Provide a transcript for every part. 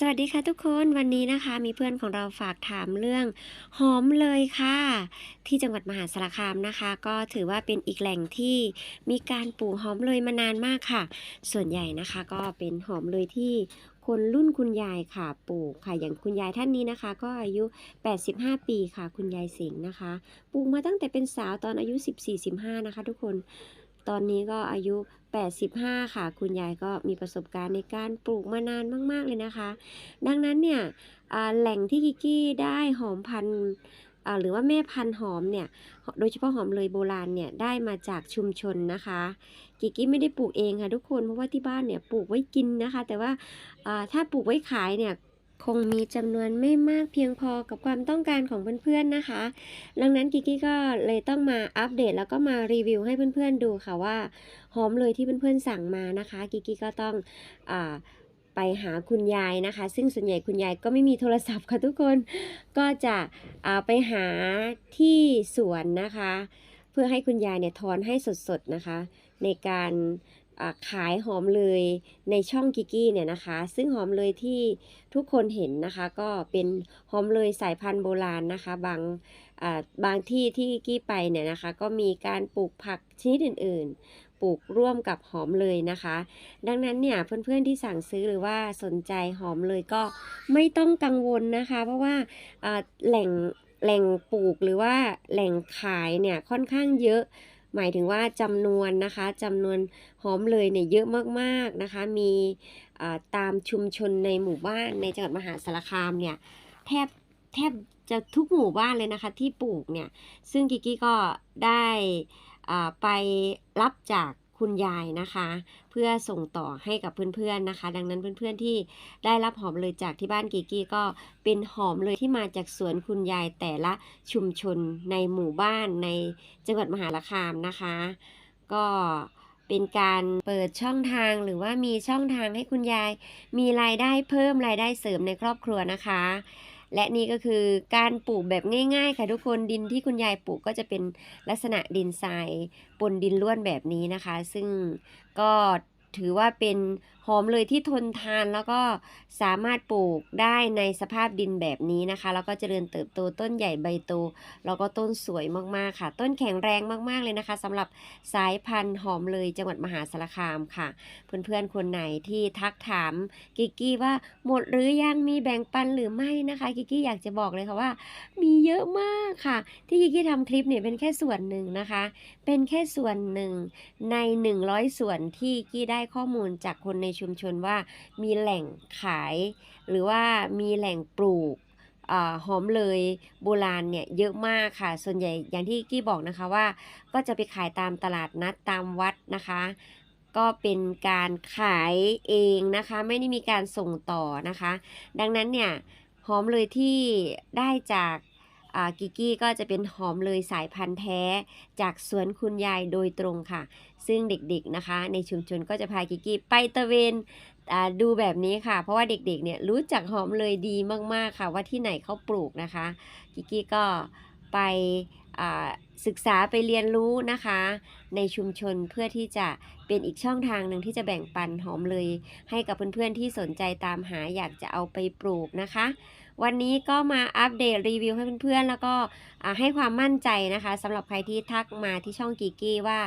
สวัสดีค่ะทุกคนวันนี้นะคะมีเพื่อนของเราฝากถามเรื่องหอมเลยค่ะ ที่จังหวัดมหาสารคามนะคะ ก็ถือว่าเป็นอีกแหล่งที่มีการปลูกหอมเลยมานานมากค่ะ ส่วนใหญ่นะคะก็เป็นหอมเลยที่คนรุ่นคุณยายค่ะปลูกค่ะ อย่างคุณยายท่านนี้นะคะ ก็อายุ 85 ปีค่ะ คุณยายสิงห์นะคะปลูกมาตั้งแต่เป็นสาวตอนอายุ 14-15นะคะ ทุกคนตอนนี้ก็อายุ 85 ค่ะ คุณยายก็มีประสบการณ์ในการปลูกมานานมาก ๆ เลยนะคะ ดังนั้นเนี่ยแหล่งที่กิกกี้ได้หอมพันธุ์หรือว่าแม่พันธุ์หอมเนี่ย โดยเฉพาะหอมเลยโบราณเนี่ยได้มาจากชุมชนนะคะ กิกกี้ไม่ได้ปลูกเองค่ะทุกคน เพราะว่าที่บ้านเนี่ยปลูกไว้กินนะคะ แต่ว่าถ้าปลูกไว้ขายเนี่ย คงมีจำนวนไม่มากเพียงพอกับความต้องการของเพื่อนๆนะคะ ดังนั้นกิกกี้ก็เลยต้องมาอัปเดตแล้วก็มารีวิวให้เพื่อนๆดูค่ะว่าหอมเลยที่เพื่อนๆสั่งมานะคะ กิกกี้ก็ต้องอไปหาคุณยายนะคะ ซึ่งส่วนใหญ่คุณยายก็ไม่มีโทรศัพท์ค่ะทุกคนก็จะไปหาที่สวนนะคะ เพื่อให้คุณยายเนี่ยทอนให้สดๆนะคะ ในการ ขายหอมเลยในช่องกิกกี้เนี่ยนะคะ ซึ่งหอมเลยที่ทุกคนเห็นนะคะ ก็เป็นหอมเลยสายพันธุ์โบราณนะคะ บางบางที่ที่กิกกี้ไปเนี่ยนะคะ ก็มีการปลูกผักชนิดอื่น ๆ ปลูกร่วมกับหอมเลยนะคะ ดังนั้นเนี่ยเพื่อนๆที่สั่งซื้อหรือว่าสนใจหอมเลยก็ไม่ต้องกังวลนะคะ เพราะว่าแหล่งแหล่งปลูกหรือว่าแหล่งขายเนี่ยค่อนข้างเยอะ หมายถึงว่าจำนวนนะคะจำนวนหอมเลยเนี่ยเยอะมากๆนะคะ มีตามชุมชนในหมู่บ้านในจังหวัดมหาสารคามเนี่ยแทบแทบจะทุกหมู่บ้านเลยนะคะที่ปลูกเนี่ย ซึ่งกิกกี้ก็ได้ไปรับจาก คุณยายนะคะ เพื่อส่งต่อให้กับเพื่อนๆนะคะ ดังนั้นเพื่อนๆที่ได้รับหอมเลยจากที่บ้านกิกกี้ก็เป็นหอมเลยที่มาจากสวนคุณยายแต่ละชุมชนในหมู่บ้านในจังหวัดมหาสารคามนะคะ ก็เป็นการเปิดช่องทางหรือว่ามีช่องทางให้คุณยาย มีรายได้เพิ่มรายได้เสริมในครอบครัวนะคะ และนี่ก็คือการปลูกแบบง่ายๆ ค่ะทุกคนดินที่คุณยายปลูกก็จะเป็นลักษณะดินทรายปนดินล้วนแบบนี้นะคะ ซึ่งก็ถือว่าเป็น หอมเลยที่ทนทานแล้วก็สามารถปลูกได้ในสภาพดินแบบนี้นะคะ แล้วก็เจริญเติบโตต้นใหญ่ใบโตแล้วก็ต้นสวยมากๆค่ะ ต้นแข็งแรงมากๆเลยนะคะสำหรับสายพันธุ์หอมเลยจังหวัดมหาสารคามค่ะ เพื่อนๆคนไหนที่ทักถามกิกกี้ว่าหมดหรือยังมีแบ่งปันหรือไม่นะคะกิกกี้อยากจะบอกเลยค่ะว่า มีเยอะมากค่ะ ที่กิกกี้ทำคลิปเนี่ยเป็นแค่ส่วนหนึ่งนะคะ เป็นแค่ส่วนหนึ่งใน 100 ส่วนที่กี้ได้ข้อมูลจากคนในชุมชนว่ามีแหล่งขาย หรือว่ามีแหล่งปลูกอหอมเลยโบราณเนี่ยเยอะมากค่ะ ส่วนใหญ่อย่างที่กี้บอกนะคะว่า ก็จะไปขายตามตลาดนัดตามวัดนะคะ ก็เป็นการขายเองนะคะ ไม่ได้มีการส่งต่อนะคะ ดังนั้นเนี่ยหอมเลยที่ได้จาก กิกกี้ก็จะเป็นหอมเลยสายพันธุ์แท้ จากสวนคุณยายโดยตรงค่ะ ซึ่งเด็กๆนะคะ ในชุมชนก็จะพากิกกี้ไปตะเวนดูแบบนี้ค่ะ เพราะว่าเด็กๆเนี่ยรู้จักหอมเลยดีมากๆค่ะ ว่าที่ไหนเขาปลูกนะคะ กิกกี้ก็ไปศึกษาไปเรียนรู้นะคะ ในชุมชนเพื่อที่จะเป็นอีกช่องทางหนึ่งที่จะแบ่งปันหอมเลย ให้กับเพื่อนๆที่สนใจตามหาอยากจะเอาไปปลูกนะคะ วันนี้ก็มาอัปเดตรีวิวให้เพื่อนๆ แล้วก็ให้ความมั่นใจนะคะสำหรับใครที่ทักมาที่ช่องกีกี้ว่า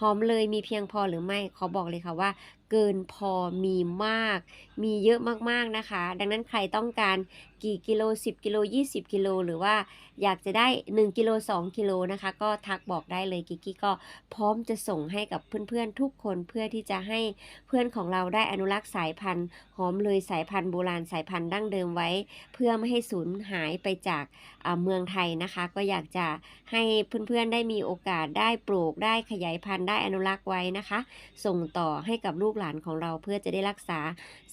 หอมเลยมีเพียงพอหรือไม่ขอบอกเลยค่ะว่า เกินพอมีมาก มีเยอะมากๆนะคะ ดังนั้นใครต้องการกี่กิโล 10 กิโล 20 กิโล หรือว่าอยากจะได้ 1 กิโล 2 กิโลนะคะ ก็ทักบอกได้เลยกิกกี้ก็พร้อมจะส่งให้กับเพื่อนๆทุกคนเพื่อที่จะให้เพื่อนของเราได้อนุรักษ์สายพันธุ์หอมเลยสายพันธุ์โบราณสายพันธุ์ดั้งเดิมไว้ เพื่อไม่ให้สูญหายไปจากอ่าเมืองไทยนะคะ ก็อยากจะให้เพื่อนๆได้มีโอกาสได้ปลูกได้ขยายพันธุ์ได้อนุรักษ์ไว้นะคะ ส่งต่อให้กับลูกหลานของเราเพื่อจะได้รักษา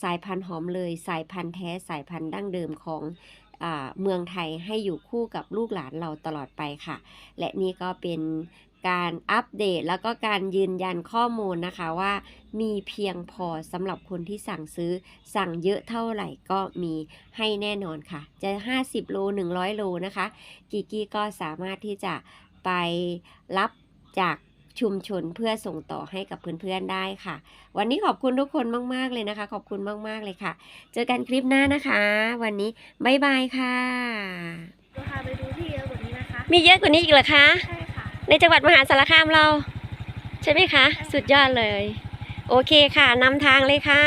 สายพันธุ์หอมเลย สายพันธุ์แท้สายพันธุ์ดั้งเดิมของอเมืองไทยให้อยู่คู่กับลูกหลานเราตลอดไปค่ะ และนี่ก็เป็นการอัปเดตแล้วก็การยืนยันข้อมูลนะคะว่า มีเพียงพอสำหรับคนที่สั่งซื้อสั่งเยอะเท่าไหร่ก็มีให้แน่นอนค่ะ จะ 50 โล 100 โลนะคะ กิกี้ก็สามารถที่จะไปรับจาก ชุมชนเพื่อส่งต่อให้กับเพื่อนๆได้ค่ะ วันนี้ขอบคุณทุกคนมากๆเลยนะคะ ขอบคุณมากๆเลยค่ะ เจอกันคลิปหน้านะคะ วันนี้บ๊ายบายค่ะจะพาไปดูที่เยอะกว่านี้นะคะ มีเยอะกว่านี้อีกเหรอคะใช่ค่ะในจังหวัดมหาสารคามเรา ใช่ไหมคะ สุดยอดเลย โอเคค่ะนำทางเลยค่ะ